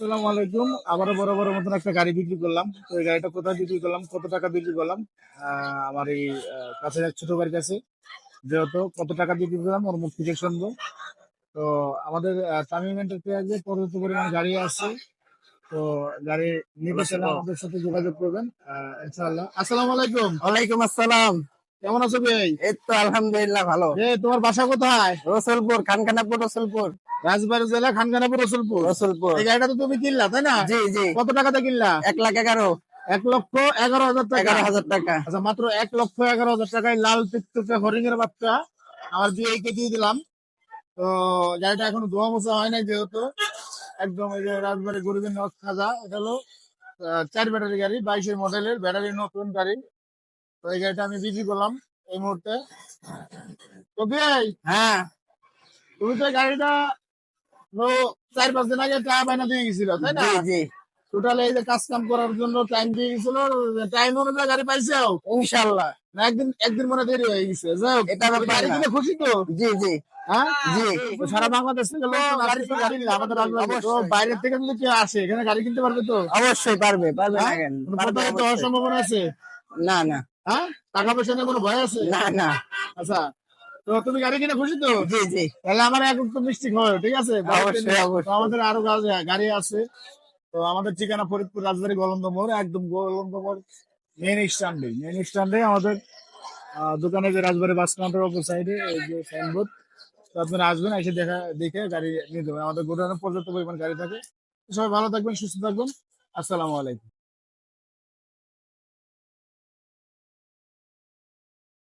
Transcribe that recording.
আসসালামু আলাইকুম। আবারও বড় বড় মতন একটা গাড়ি বিক্রি করলাম। তো এই গাড়িটা কোথায় বিক্রি করলাম? কত টাকা বিক্রি করলাম? আমার এই কাছে এক ছোট বাড়ির কাছে। যেহেতু কত টাকা বিক্রি করলাম ওর মুখ থেকে শুনব। তো আমাদের তামিম এন্টারপ্রাইজে পর্যাপ্ত পরিমাণ গাড়ি আছে। তো গাড়ি নিতে আমাদের সাথে যোগাযোগ করবেন। ইনশাআল্লাহ। আসসালামু আলাইকুম। ওয়ালাইকুম আসসালাম। কেমন আছো ভাই এই তো আলহামদুলিল্লাহ ভালো। এ তোমার বাসা কোথায়? রসুলপুর খানখানাপুর রসুলপুর। রাজবাড়ী জেলা খানখানাপুর রসুলপুর। রসুলপুর। এই গাড়িটা তো তুমি কিনলা তাই না? জি জি। কত টাকাতে কিনলা? এক লাখ এগারো। এক লক্ষ এগারো হাজার টাকা। এগারো হাজার টাকা। আচ্ছা মাত্র এক লক্ষ এগারো হাজার টাকায় লাল টিকটকে হরিং এর বাচ্চা। আমার বিয়ে কে দিয়ে দিলাম। তো গাড়িটা এখনও ধোয়া মোছা হয় নাই যেহেতু। একদম এই যে রাজবাড়ি গরিবের নখ খাজা এটা হলো চার ব্যাটারি গাড়ি বাইশের মডেলের ব্যাটারি নতুন গাড়ি। তো এই গাড়িটা আমি বিক্রি করলাম এই মুহূর্তে। তো হ্যাঁ। তুমি তো গাড়িটা চার পাঁচ দিন আগে টাকা বাইনা দিয়ে গেছিল তাই না? টোটাল এই যে কাজ কাম করার জন্য টাইম দিয়ে গেছিল টাইম অনুযায়ী গাড়ি পাইছো ইনশাল্লাহ না একদিন একদিন মনে দেরি হয়ে গেছে হোক। এটা গাড়ি। কিনে খুশি তো? জি জি। হ্যাঁ? জি। সারা বাংলাদেশ থেকে লোক গাড়ি গাড়ি আমাদের। বাইরের থেকে যদি কেউ আসে এখানে গাড়ি কিনতে পারবে তো? অবশ্যই পারবে হ্যাঁ? সম্ভাবনা আছে? না না। হ্যাঁ? টাকা পয়সা নিয়ে কোনো ভয় আছে? না না। আচ্ছা তো তুমি গাড়ি কিনে খুশি তো? জি জি। তাহলে আমার এক তো মিষ্টি হয় ঠিক আছে? অবশ্যই, অবশ্যই। আমাদের আরও গাড়ি আছে। তো আমাদের ঠিকানা ফরিদপুর রাজবাড়ী গোলন্দ মোড় একদম গোলন্দ মোড় মেন স্ট্যান্ডে মেন স্ট্যান্ডে আমাদের দোকানে যে রাজবাড়ি বাস কাউন্টার অপর সাইডে এই যে সাইনবোর্ড তো আপনারা আসবেন এসে দেখা দেখে গাড়ি নিতে হবে। আমাদের গোডাউনে পর্যাপ্ত পরিমাণ গাড়ি থাকে। সবাই ভালো থাকবেন সুস্থ থাকবেন। আসসালামু আলাইকুম।